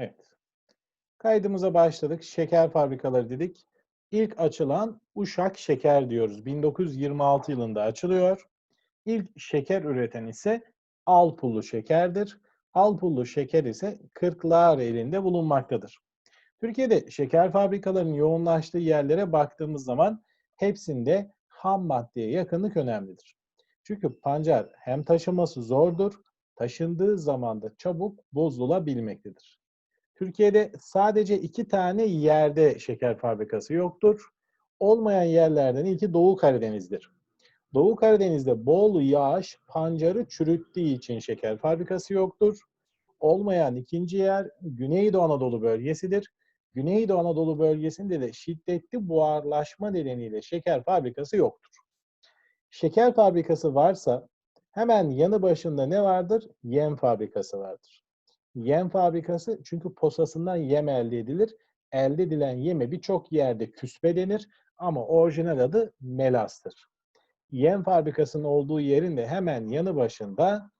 Evet. Kaydımıza başladık. Şeker fabrikaları dedik. İlk açılan Uşak Şeker diyoruz. 1926 yılında açılıyor. İlk şeker üreten ise Alpullu Şeker'dir. Alpullu Şeker ise Kırklar elinde bulunmaktadır. Türkiye'de şeker fabrikalarının yoğunlaştığı yerlere baktığımız zaman hepsinde ham maddeye yakınlık önemlidir. Çünkü pancar hem taşıması zordur, taşındığı zaman da çabuk bozulabilmektedir. Türkiye'de sadece iki tane yerde şeker fabrikası yoktur. Olmayan yerlerden ilki Doğu Karadeniz'dir. Doğu Karadeniz'de bol yağış pancarı çürüttüğü için şeker fabrikası yoktur. Olmayan ikinci yer Güneydoğu Anadolu bölgesidir. Güneydoğu Anadolu bölgesinde de şiddetli buharlaşma nedeniyle şeker fabrikası yoktur. Şeker fabrikası varsa hemen yanı başında ne vardır? Yem fabrikası vardır. Yem fabrikası çünkü posasından yem elde edilir. Elde edilen yeme birçok yerde küspe denir ama orijinal adı melastır. Yem fabrikasının olduğu yerin de hemen yanı başında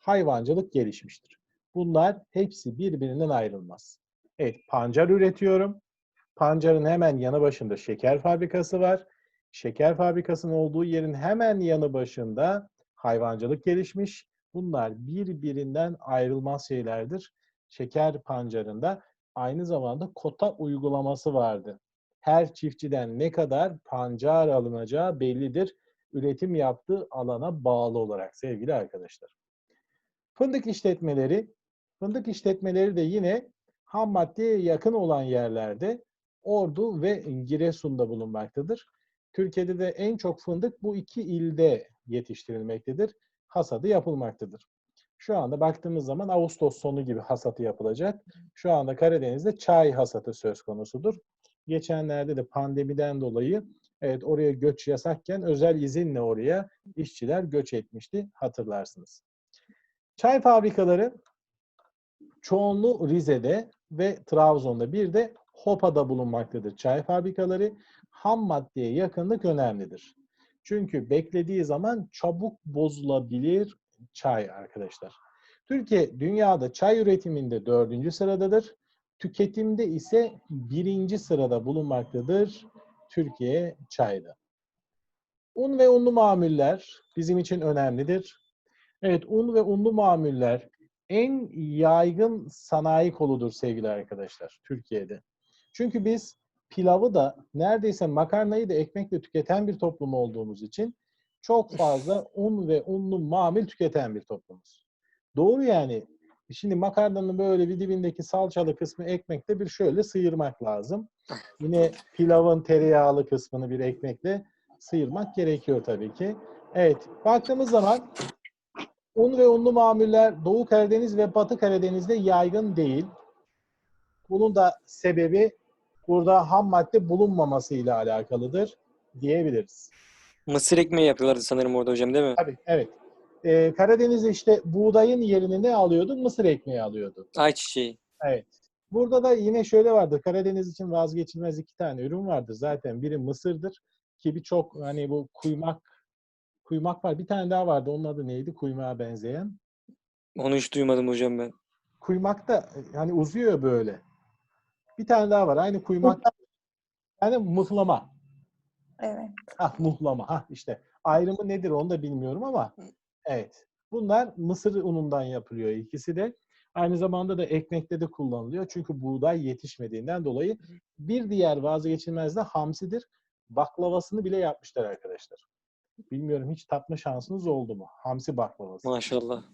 hayvancılık gelişmiştir. Bunlar hepsi birbirinden ayrılmaz. Evet, pancar üretiyorum. Pancarın hemen yanı başında şeker fabrikası var. Şeker fabrikasının olduğu yerin hemen yanı başında hayvancılık gelişmiş. Bunlar birbirinden ayrılmaz şeylerdir. Şeker pancarında aynı zamanda kota uygulaması vardı. Her çiftçiden ne kadar pancar alınacağı bellidir. Üretim yaptığı alana bağlı olarak sevgili arkadaşlar. Fındık işletmeleri, fındık işletmeleri de yine ham maddeye yakın olan yerlerde Ordu ve Giresun'da bulunmaktadır. Türkiye'de de en çok fındık bu iki ilde yetiştirilmektedir. Hasadı yapılmaktadır. Şu anda baktığımız zaman Ağustos sonu gibi hasatı yapılacak. Şu anda Karadeniz'de çay hasatı söz konusudur. Geçenlerde de pandemiden dolayı evet oraya göç yasakken özel izinle oraya işçiler göç etmişti hatırlarsınız. Çay fabrikaları çoğunluğu Rize'de ve Trabzon'da bir de Hopa'da bulunmaktadır. Çay fabrikaları ham maddeye yakınlık önemlidir. Çünkü beklediği zaman çabuk bozulabilir çay arkadaşlar. Türkiye dünyada çay üretiminde dördüncü sıradadır. Tüketimde ise birinci sırada bulunmaktadır Türkiye çayda. Un ve unlu mamuller bizim için önemlidir. Evet un ve unlu mamuller en yaygın sanayi koludur sevgili arkadaşlar Türkiye'de. Çünkü biz pilavı da neredeyse makarnayı da ekmekle tüketen bir toplum olduğumuz için çok fazla un ve unlu mamul tüketen bir toplumuz. Doğru yani. Şimdi makarnanın böyle bir dibindeki salçalı kısmı ekmekle bir şöyle sıyırmak lazım. Yine pilavın tereyağlı kısmını bir ekmekle sıyırmak gerekiyor tabii ki. Evet, baktığımız zaman un ve unlu mamuller Doğu Karadeniz ve Batı Karadeniz'de yaygın değil. Bunun da sebebi burada ham madde bulunmaması ile alakalıdır diyebiliriz. Mısır ekmeği yapıyorlardı sanırım orada hocam değil mi? Tabii, evet. Ee, Karadeniz'de işte buğdayın yerini ne alıyordu? Mısır ekmeği alıyordu. Ayçiçeği. Evet. Burada da yine şöyle vardır. Karadeniz için vazgeçilmez iki tane ürün vardır zaten. Biri mısırdır ki birçok hani bu kuymak kuymak var. Bir tane daha vardı. Onun adı neydi? Kuymağa benzeyen. Onu hiç duymadım hocam ben. Kuymak da hani uzuyor böyle. Bir tane daha var. Aynı kuymak. Yani mıhlama. Evet. Ah muhlama. Ha işte. Ayrımı nedir onu da bilmiyorum ama evet. Bunlar mısır unundan yapılıyor ikisi de. Aynı zamanda da ekmekte de kullanılıyor. Çünkü buğday yetişmediğinden dolayı bir diğer vazgeçilmez de hamsidir. Baklavasını bile yapmışlar arkadaşlar. Bilmiyorum hiç tatma şansınız oldu mu? Hamsi baklavası. Maşallah.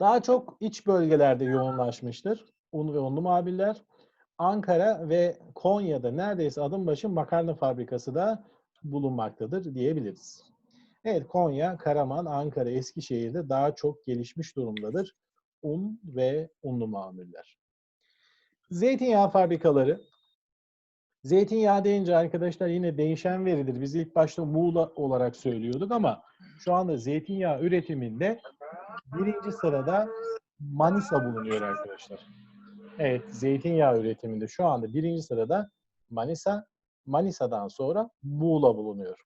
Daha çok iç bölgelerde yoğunlaşmıştır. Un ve unlu mabiller. Ankara ve Konya'da neredeyse adım başı makarna fabrikası da bulunmaktadır diyebiliriz. Evet Konya, Karaman, Ankara, Eskişehir'de daha çok gelişmiş durumdadır. Un ve unlu mamuller. Zeytinyağı fabrikaları. Zeytinyağı deyince arkadaşlar yine değişen veridir. Biz ilk başta Muğla olarak söylüyorduk ama şu anda zeytinyağı üretiminde birinci sırada Manisa bulunuyor arkadaşlar. Evet, zeytinyağı üretiminde şu anda birinci sırada Manisa, Manisa'dan sonra Muğla bulunuyor.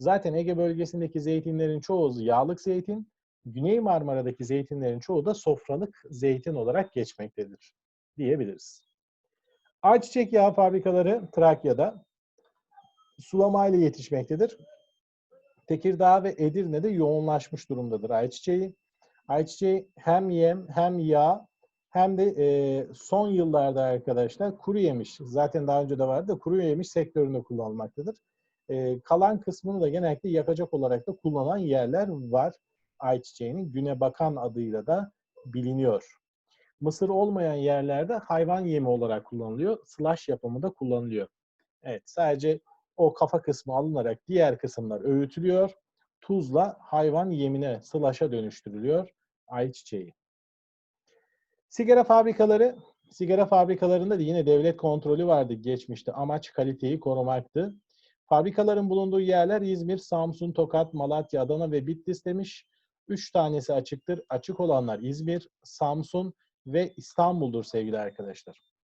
Zaten Ege bölgesindeki zeytinlerin çoğu yağlık zeytin. Güney Marmara'daki zeytinlerin çoğu da sofralık zeytin olarak geçmektedir diyebiliriz. Ayçiçek yağı fabrikaları Trakya'da sulamayla yetişmektedir. Tekirdağ ve Edirne'de yoğunlaşmış durumdadır ayçiçeği. Ayçiçeği hem yem hem yağ hem de e, son yıllarda arkadaşlar kuru yemiş, zaten daha önce de vardı kuru yemiş sektöründe kullanılmaktadır. E, kalan kısmını da genellikle yakacak olarak da kullanan yerler var. Ayçiçeğinin güne bakan adıyla da biliniyor. Mısır olmayan yerlerde hayvan yemi olarak kullanılıyor. Slash yapımında kullanılıyor. Evet sadece o kafa kısmı alınarak diğer kısımlar öğütülüyor. Tuzla hayvan yemine, slash'a dönüştürülüyor ayçiçeği. Sigara fabrikaları, sigara fabrikalarında da yine devlet kontrolü vardı geçmişte. Amaç kaliteyi korumaktı. Fabrikaların bulunduğu yerler İzmir, Samsun, Tokat, Malatya, Adana ve Bitlis demiş. Üç tanesi açıktır. Açık olanlar İzmir, Samsun ve İstanbul'dur sevgili arkadaşlar.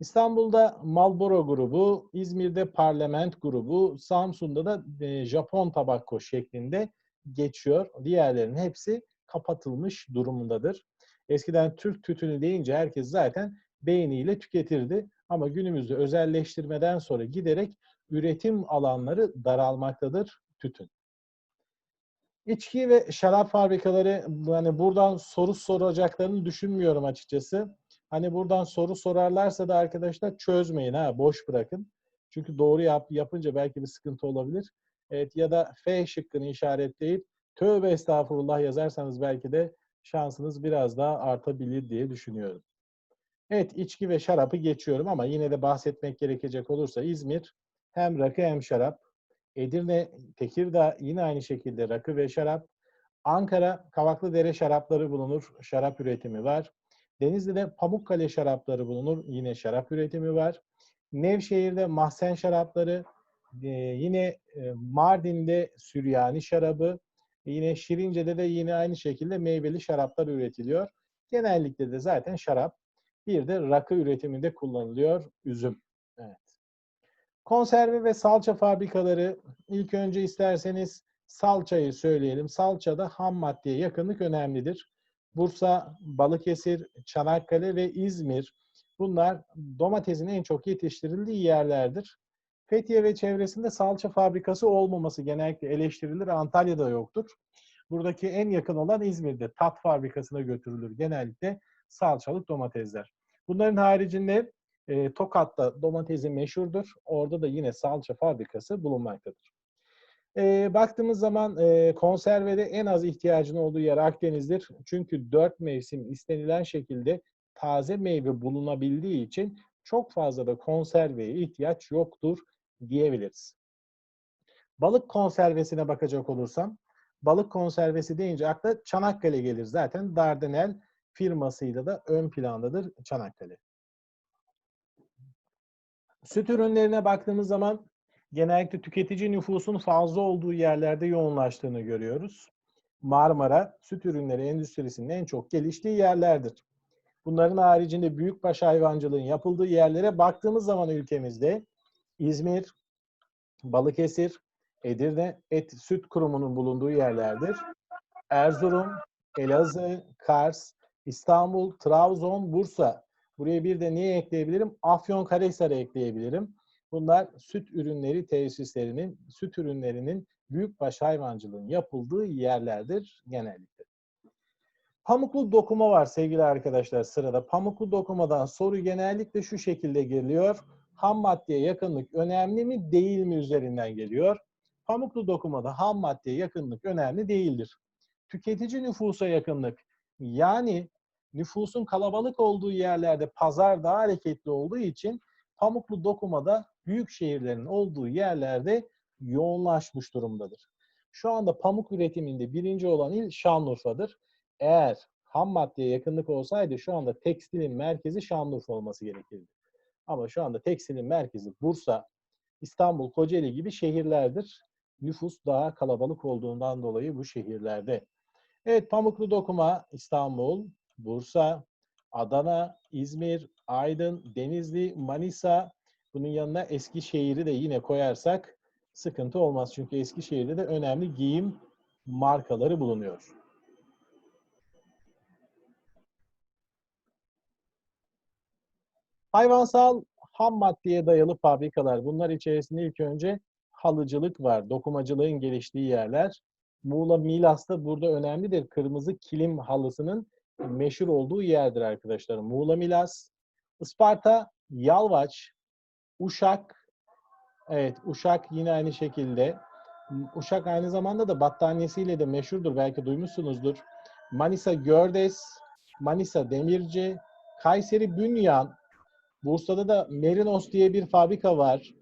İstanbul'da Marlboro grubu, İzmir'de Parlament grubu, Samsun'da da e, Japon tabakko şeklinde geçiyor. Diğerlerinin hepsi kapatılmış durumundadır. Eskiden Türk tütünü deyince herkes zaten beğeniyle tüketirdi. Ama günümüzde özelleştirmeden sonra giderek üretim alanları daralmaktadır tütün. İçki ve şarap fabrikaları hani buradan soru soracaklarını düşünmüyorum açıkçası. Hani buradan soru sorarlarsa da arkadaşlar çözmeyin ha boş bırakın. Çünkü doğru yap, yapınca belki bir sıkıntı olabilir. Evet ya da F şıkkını işaretleyip tövbe estağfurullah yazarsanız belki de şansınız biraz daha artabilir diye düşünüyorum. Evet içki ve şarapı geçiyorum ama yine de bahsetmek gerekecek olursa İzmir hem rakı hem şarap. Edirne, Tekirdağ yine aynı şekilde rakı ve şarap. Ankara Kavaklıdere şarapları bulunur. Şarap üretimi var. Denizli'de Pamukkale şarapları bulunur. Yine şarap üretimi var. Nevşehir'de Mahsen şarapları, e, yine e, Mardin'de Süryani şarabı, yine Şirince'de de yine aynı şekilde meyveli şaraplar üretiliyor. Genellikle de zaten şarap. Bir de rakı üretiminde kullanılıyor üzüm. Evet. Konserve ve salça fabrikaları ilk önce isterseniz salçayı söyleyelim. Salçada ham maddeye yakınlık önemlidir. Bursa, Balıkesir, Çanakkale ve İzmir bunlar domatesin en çok yetiştirildiği yerlerdir. Fethiye ve çevresinde salça fabrikası olmaması genellikle eleştirilir. Antalya'da yoktur. Buradaki en yakın olan İzmir'de tat fabrikasına götürülür genellikle salçalık domatesler. Bunların haricinde e, Tokat'ta domatesi meşhurdur. Orada da yine salça fabrikası bulunmaktadır. E, baktığımız zaman e, konservede en az ihtiyacın olduğu yer Akdeniz'dir. Çünkü dört mevsim istenilen şekilde taze meyve bulunabildiği için çok fazla da konserveye ihtiyaç yoktur diyebiliriz. Balık konservesine bakacak olursam, balık konservesi deyince akla Çanakkale gelir. Zaten Dardanel firmasıyla da ön plandadır Çanakkale. Süt ürünlerine baktığımız zaman genellikle tüketici nüfusun fazla olduğu yerlerde yoğunlaştığını görüyoruz. Marmara süt ürünleri endüstrisinin en çok geliştiği yerlerdir. Bunların haricinde büyükbaş hayvancılığın yapıldığı yerlere baktığımız zaman ülkemizde İzmir, Balıkesir, Edirne Et Süt Kurumu'nun bulunduğu yerlerdir. Erzurum, Elazığ, Kars, İstanbul, Trabzon, Bursa. Buraya bir de niye ekleyebilirim? Afyonkarahisar'ı ekleyebilirim. Bunlar süt ürünleri tesislerinin, süt ürünlerinin büyükbaş hayvancılığın yapıldığı yerlerdir genellikle. Pamuklu dokuma var sevgili arkadaşlar sırada. Pamuklu dokumadan soru genellikle şu şekilde geliyor. Ham maddeye yakınlık önemli mi değil mi üzerinden geliyor. Pamuklu dokumada ham maddeye yakınlık önemli değildir. Tüketici nüfusa yakınlık yani nüfusun kalabalık olduğu yerlerde pazar daha hareketli olduğu için pamuklu dokumada büyük şehirlerin olduğu yerlerde yoğunlaşmış durumdadır. Şu anda pamuk üretiminde birinci olan il Şanlıurfa'dır. Eğer ham maddeye yakınlık olsaydı şu anda tekstilin merkezi Şanlıurfa olması gerekirdi. Ama şu anda tekstilin merkezi Bursa, İstanbul, Kocaeli gibi şehirlerdir. Nüfus daha kalabalık olduğundan dolayı bu şehirlerde. Evet pamuklu dokuma İstanbul, Bursa, Adana, İzmir, Aydın, Denizli, Manisa. Bunun yanına Eskişehir'i de yine koyarsak sıkıntı olmaz. Çünkü Eskişehir'de de önemli giyim markaları bulunuyor. Hayvansal ham maddeye dayalı fabrikalar. Bunlar içerisinde ilk önce halıcılık var. Dokumacılığın geliştiği yerler. Muğla Milas'ta burada önemlidir. Kırmızı kilim halısının meşhur olduğu yerdir arkadaşlar. Muğla Milas, Isparta, Yalvaç, Uşak, evet Uşak yine aynı şekilde. Uşak aynı zamanda da battaniyesiyle de meşhurdur. Belki duymuşsunuzdur. Manisa Gördes, Manisa Demirci, Kayseri Bünyan, Bursa'da da Merinos diye bir fabrika var.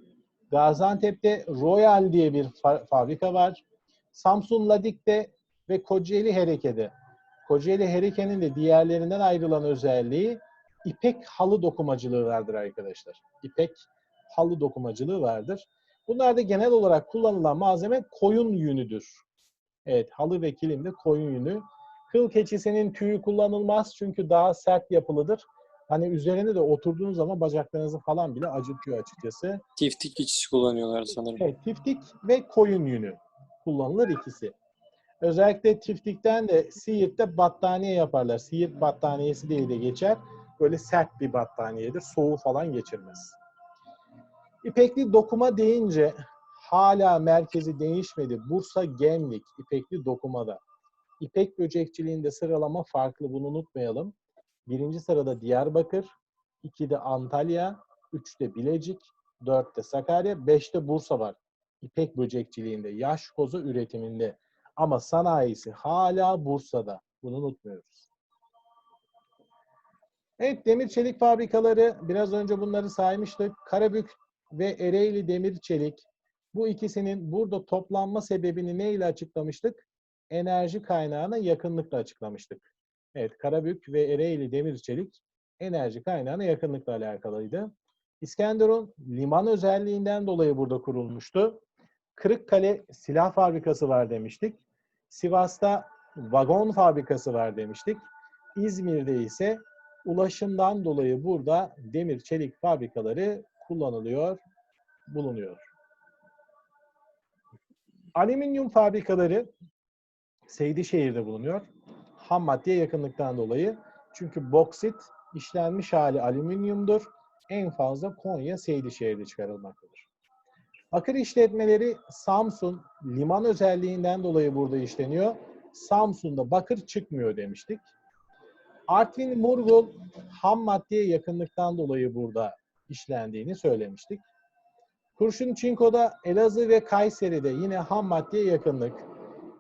Gaziantep'te Royal diye bir fa- fabrika var. Samsun Ladik'te ve Kocaeli Hereke'de. Kocaeli Hereke'nin de diğerlerinden ayrılan özelliği ipek halı dokumacılığı vardır arkadaşlar. İpek halı dokumacılığı vardır. Bunlarda genel olarak kullanılan malzeme koyun yünüdür. Evet, halı ve kilimde koyun yünü. Kıl keçisinin tüyü kullanılmaz çünkü daha sert yapılıdır. Hani üzerine de oturduğunuz zaman bacaklarınızı falan bile acıtıyor açıkçası. Tiftik keçisi kullanıyorlar sanırım. Evet, tiftik ve koyun yünü kullanılır ikisi. Özellikle tiftikten de Siirt'te battaniye yaparlar. Siirt battaniyesi diye de geçer. Böyle sert bir battaniyedir. Soğuğu falan geçirmez. İpekli dokuma deyince hala merkezi değişmedi. Bursa Gemlik İpekli dokumada. İpek böcekçiliğinde sıralama farklı bunu unutmayalım. Birinci sırada Diyarbakır, ikide Antalya, üçte Bilecik, dörtte Sakarya, beşte Bursa var. İpek böcekçiliğinde, yaş kozu üretiminde. Ama sanayisi hala Bursa'da. Bunu unutmuyoruz. Evet, demir çelik fabrikaları, biraz önce bunları saymıştık. Karabük ve Ereğli Demir Çelik. Bu ikisinin burada toplanma sebebini neyle açıklamıştık? Enerji kaynağına yakınlıkla açıklamıştık. Evet, Karabük ve Ereğli Demir Çelik enerji kaynağına yakınlıkla alakalıydı. İskenderun liman özelliğinden dolayı burada kurulmuştu. Kırıkkale silah fabrikası var demiştik. Sivas'ta vagon fabrikası var demiştik. İzmir'de ise ulaşımdan dolayı burada demir çelik fabrikaları kullanılıyor, bulunuyor. Alüminyum fabrikaları Seydişehir'de bulunuyor. Ham maddeye yakınlıktan dolayı. Çünkü boksit işlenmiş hali alüminyumdur. En fazla Konya Seydişehir'de çıkarılmaktadır. Bakır işletmeleri Samsun liman özelliğinden dolayı burada işleniyor. Samsun'da bakır çıkmıyor demiştik. Artvin Murgul ham maddeye yakınlıktan dolayı burada işlendiğini söylemiştik. Kurşun Çinko'da Elazığ ve Kayseri'de yine ham maddeye yakınlık.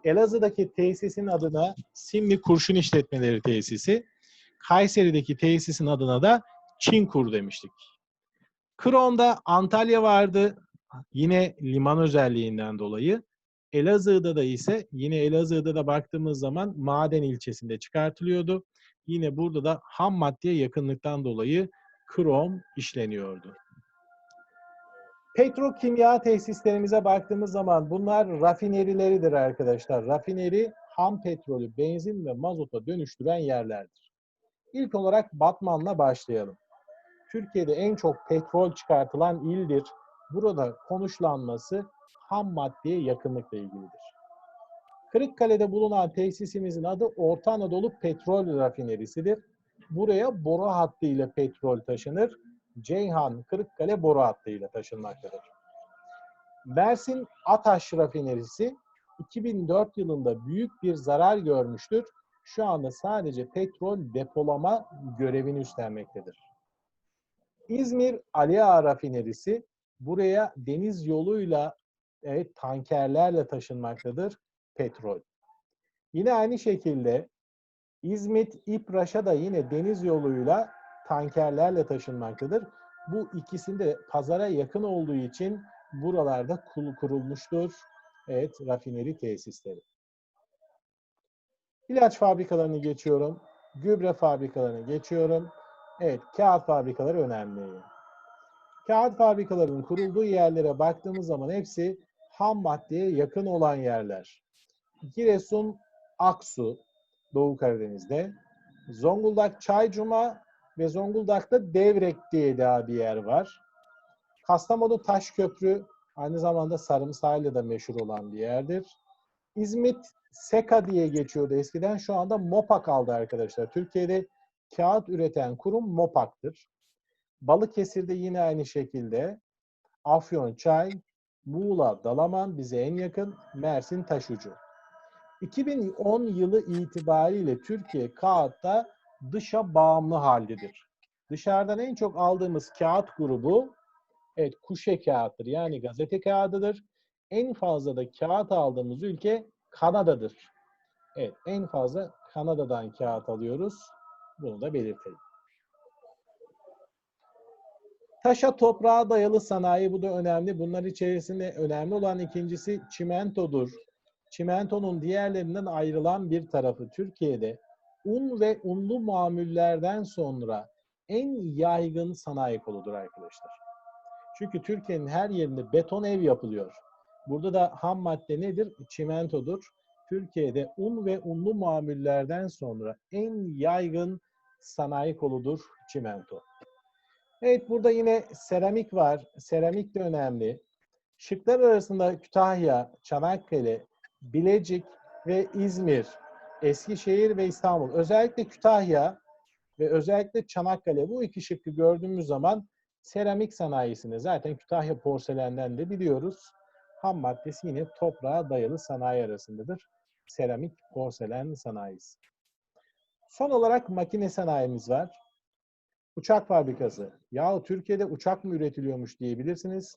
Elazığ'daki tesisin adına Simli Kurşun İşletmeleri Tesisi, Kayseri'deki tesisin adına da Çinkur demiştik. Kron'da Antalya vardı. Yine liman özelliğinden dolayı. Elazığ'da da ise yine Elazığ'da da baktığımız zaman maden ilçesinde çıkartılıyordu. Yine burada da ham maddeye yakınlıktan dolayı krom işleniyordu. Petrokimya tesislerimize baktığımız zaman bunlar rafinerileridir arkadaşlar. Rafineri ham petrolü benzin ve mazota dönüştüren yerlerdir. İlk olarak Batman'la başlayalım. Türkiye'de en çok petrol çıkartılan ildir. Burada konuşlanması ham maddeye yakınlıkla ilgilidir. Kırıkkale'de bulunan tesisimizin adı Orta Anadolu Petrol Rafinerisidir. Buraya boru hattıyla petrol taşınır. Ceyhan Kırıkkale boru hattıyla taşınmaktadır. Mersin Ataş Rafinerisi 2004 yılında büyük bir zarar görmüştür. Şu anda sadece petrol depolama görevini üstlenmektedir. İzmir Ali Ağa Rafinerisi buraya deniz yoluyla evet, tankerlerle taşınmaktadır petrol. Yine aynı şekilde İzmit İpraş'a da yine deniz yoluyla tankerlerle taşınmaktadır. Bu ikisinde pazara yakın olduğu için buralarda kurulmuştur. Evet, rafineri tesisleri. İlaç fabrikalarını geçiyorum. Gübre fabrikalarını geçiyorum. Evet, kağıt fabrikaları önemli. Kağıt fabrikalarının kurulduğu yerlere baktığımız zaman hepsi ham maddeye yakın olan yerler. Giresun, Aksu, Doğu Karadeniz'de. Zonguldak, Çaycuma ve Zonguldak'ta Devrek diye daha bir yer var. Kastamonu Taşköprü aynı zamanda sarımsağıyla da meşhur olan bir yerdir. İzmit Seka diye geçiyordu eskiden. Şu anda Mopak aldı arkadaşlar. Türkiye'de kağıt üreten kurum Mopak'tır. Balıkesir'de yine aynı şekilde. Afyon Çay, Muğla Dalaman bize en yakın, Mersin Taşucu. 2010 yılı itibariyle Türkiye kağıtta dışa bağımlı haldedir. Dışarıdan en çok aldığımız kağıt grubu evet kuşe kağıttır yani gazete kağıdıdır. En fazla da kağıt aldığımız ülke Kanada'dır. Evet en fazla Kanada'dan kağıt alıyoruz. Bunu da belirtelim. Taşa toprağa dayalı sanayi bu da önemli. Bunlar içerisinde önemli olan ikincisi çimentodur. Çimentonun diğerlerinden ayrılan bir tarafı Türkiye'de un ve unlu mamullerden sonra en yaygın sanayi koludur arkadaşlar. Çünkü Türkiye'nin her yerinde beton ev yapılıyor. Burada da ham madde nedir? Çimentodur. Türkiye'de un ve unlu mamullerden sonra en yaygın sanayi koludur çimento. Evet burada yine seramik var. Seramik de önemli. Şıklar arasında Kütahya, Çanakkale, Bilecik ve İzmir, Eskişehir ve İstanbul. Özellikle Kütahya ve özellikle Çanakkale bu iki şıkkı gördüğümüz zaman seramik sanayisinde zaten Kütahya porselenden de biliyoruz. Ham maddesi yine toprağa dayalı sanayi arasındadır. Seramik porselen sanayisi. Son olarak makine sanayimiz var. Uçak fabrikası. Yahu Türkiye'de uçak mı üretiliyormuş diyebilirsiniz.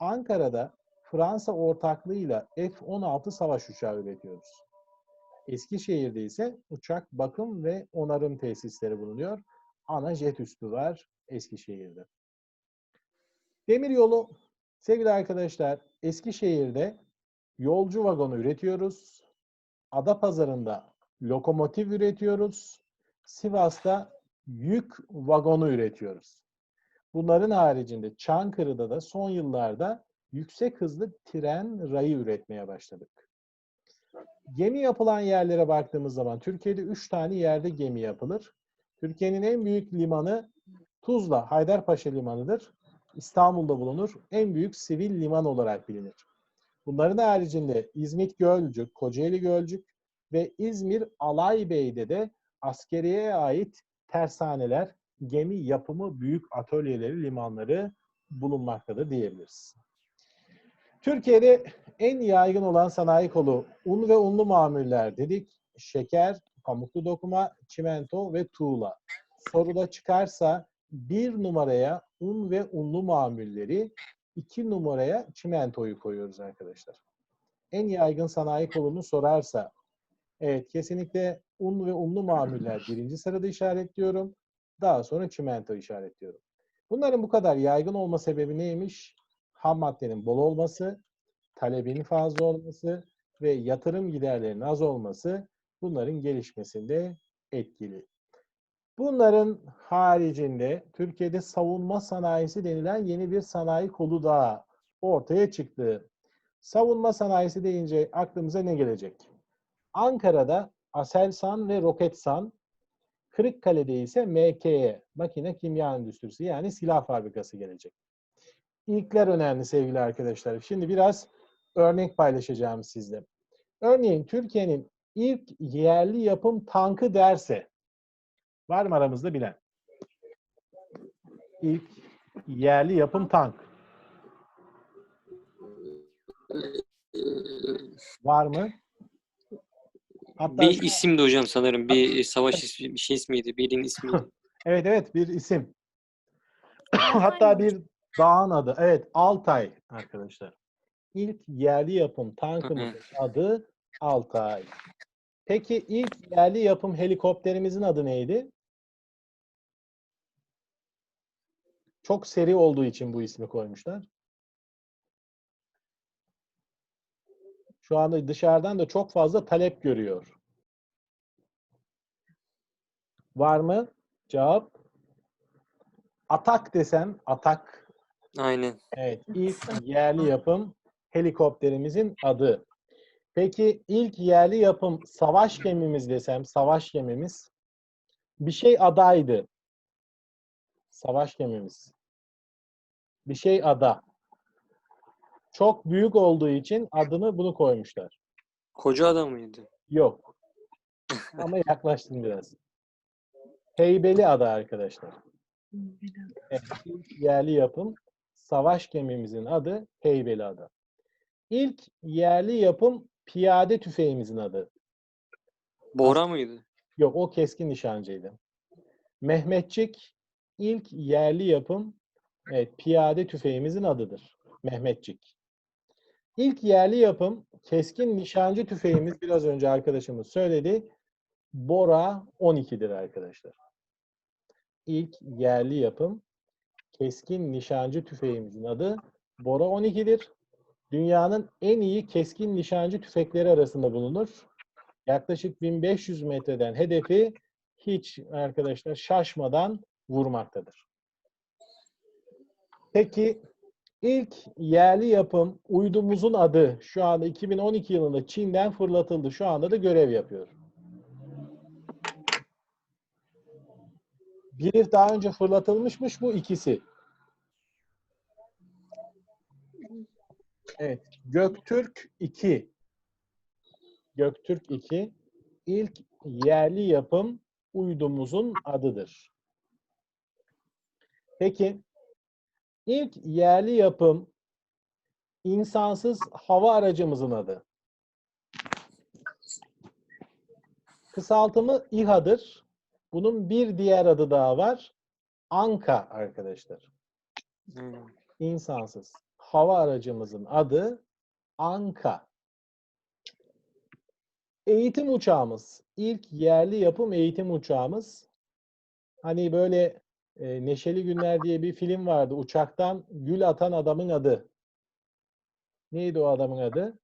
Ankara'da Fransa ortaklığıyla F-16 savaş uçağı üretiyoruz. Eskişehir'de ise uçak bakım ve onarım tesisleri bulunuyor. Ana jet üstü var Eskişehir'de. Demiryolu, sevgili arkadaşlar, Eskişehir'de yolcu vagonu üretiyoruz. Adapazarı'nda lokomotif üretiyoruz. Sivas'ta yük vagonu üretiyoruz. Bunların haricinde Çankırı'da da son yıllarda yüksek hızlı tren rayı üretmeye başladık. Gemi yapılan yerlere baktığımız zaman Türkiye'de 3 tane yerde gemi yapılır. Türkiye'nin en büyük limanı Tuzla, Haydarpaşa Limanı'dır. İstanbul'da bulunur. En büyük sivil liman olarak bilinir. Bunların haricinde İzmit Gölcük, Kocaeli Gölcük ve İzmir Alaybey'de de askeriye ait tersaneler, gemi yapımı büyük atölyeleri, limanları bulunmaktadır diyebiliriz. Türkiye'de en yaygın olan sanayi kolu un ve unlu mamuller dedik. Şeker, pamuklu dokuma, çimento ve tuğla. Soruda çıkarsa bir numaraya un ve unlu mamulleri, iki numaraya çimentoyu koyuyoruz arkadaşlar. En yaygın sanayi kolunu sorarsa, evet kesinlikle un ve unlu mamuller birinci sırada işaretliyorum. Daha sonra çimento işaretliyorum. Bunların bu kadar yaygın olma sebebi neymiş? Ham maddenin bol olması, talebin fazla olması ve yatırım giderlerinin az olması bunların gelişmesinde etkili. Bunların haricinde Türkiye'de savunma sanayisi denilen yeni bir sanayi kolu daha ortaya çıktı. Savunma sanayisi deyince aklımıza ne gelecek? Ankara'da Aselsan ve Roketsan, Kırıkkale'de ise MKE, Makine Kimya Endüstrisi yani silah fabrikası gelecek. İlkler önemli sevgili arkadaşlar. Şimdi biraz örnek paylaşacağım sizle. Örneğin Türkiye'nin ilk yerli yapım tankı derse, var mı aramızda bilen? İlk yerli yapım tank. Var mı? Hatta Bir isimdi hocam sanırım. Bir savaş ismi, bir şey ismiydi. Birinin ismiydi. Evet evet bir isim. Hatta bir dağın adı. Evet Altay arkadaşlar. İlk yerli yapım tankımızın adı Altay. Peki ilk yerli yapım helikopterimizin adı neydi? Çok seri olduğu için bu ismi koymuşlar. Şu anda dışarıdan da çok fazla talep görüyor. Var mı? Cevap. Atak desem, atak. Aynen. Evet, ilk yerli yapım helikopterimizin adı. Peki ilk yerli yapım savaş gemimiz desem, savaş gemimiz bir şey adaydı. Savaş gemimiz. Bir şey ada. Çok büyük olduğu için adını bunu koymuşlar. Koca adam mıydı? Yok. Ama yaklaştın biraz. Heybeli ada arkadaşlar. Evet, ilk yerli yapım savaş gemimizin adı Heybeliada. İlk yerli yapım piyade tüfeğimizin adı. Bora mıydı? Yok o keskin nişancıydı. Mehmetçik ilk yerli yapım evet, piyade tüfeğimizin adıdır. Mehmetçik. İlk yerli yapım keskin nişancı tüfeğimiz biraz önce arkadaşımız söyledi. Bora 12'dir arkadaşlar. İlk yerli yapım keskin nişancı tüfeğimizin adı Bora 12'dir. Dünyanın en iyi keskin nişancı tüfekleri arasında bulunur. Yaklaşık 1500 metreden hedefi hiç arkadaşlar şaşmadan vurmaktadır. Peki ilk yerli yapım uydumuzun adı şu anda 2012 yılında Çin'den fırlatıldı. Şu anda da görev yapıyor. Biri daha önce fırlatılmışmış bu ikisi. Evet. Göktürk 2. Göktürk 2 ilk yerli yapım uydumuzun adıdır. Peki ilk yerli yapım insansız hava aracımızın adı. Kısaltımı İHA'dır. Bunun bir diğer adı daha var. Anka arkadaşlar. Hmm. İnsansız hava aracımızın adı Anka. Eğitim uçağımız. ilk yerli yapım eğitim uçağımız. Hani böyle e, Neşeli Günler diye bir film vardı. Uçaktan gül atan adamın adı. Neydi o adamın adı?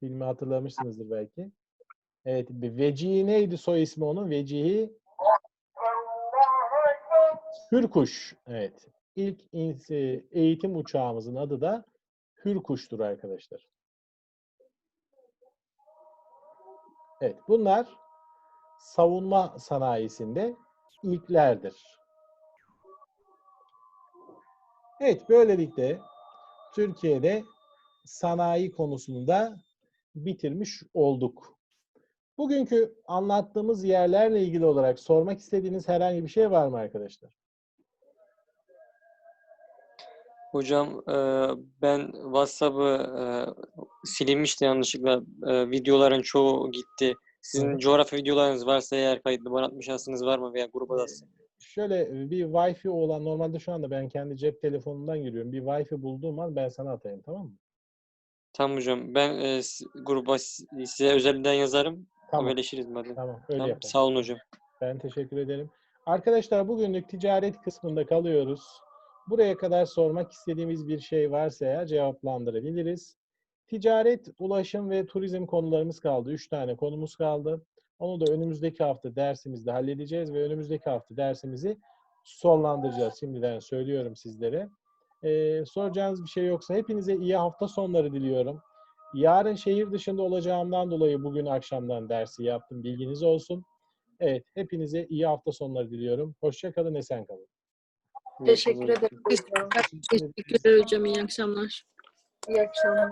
Filmi hatırlamışsınızdır belki. Evet, Vecihi neydi soy ismi onun? Vecihi Hürkuş. Evet. İlk e, eğitim uçağımızın adı da Hürkuş'tur arkadaşlar. Evet, bunlar savunma sanayisinde ilklerdir. Evet, böylelikle Türkiye'de sanayi konusunda bitirmiş olduk. Bugünkü anlattığımız yerlerle ilgili olarak sormak istediğiniz herhangi bir şey var mı arkadaşlar? Hocam e, ben WhatsApp'ı e, silinmişti yanlışlıkla. E, videoların çoğu gitti. Sizin coğrafya videolarınız varsa eğer kayıtlı bana atma şansınız var mı veya gruba da. Şöyle bir Wi-Fi olan normalde şu anda ben kendi cep telefonumdan giriyorum. Bir Wi-Fi bulduğum an ben sana atayım tamam mı? Tamam hocam. Ben e, gruba size özelden yazarım. Tamam. Haberleşiriz madem. Tamam öyle Tamam, yapalım. Sağ olun hocam. Ben teşekkür ederim. Arkadaşlar bugünlük ticaret kısmında kalıyoruz. Buraya kadar sormak istediğimiz bir şey varsa eğer cevaplandırabiliriz. Ticaret, ulaşım ve turizm konularımız kaldı. Üç tane konumuz kaldı. Onu da önümüzdeki hafta dersimizde halledeceğiz ve önümüzdeki hafta dersimizi sonlandıracağız. Şimdiden söylüyorum sizlere. Ee, soracağınız bir şey yoksa hepinize iyi hafta sonları diliyorum. Yarın şehir dışında olacağımdan dolayı bugün akşamdan dersi yaptım. Bilginiz olsun. Evet, hepinize iyi hafta sonları diliyorum. Hoşça kalın, esen kalın. Teşekkür ederim. hocam. Teşekkürler hocam. İyi akşamlar. İyi akşamlar.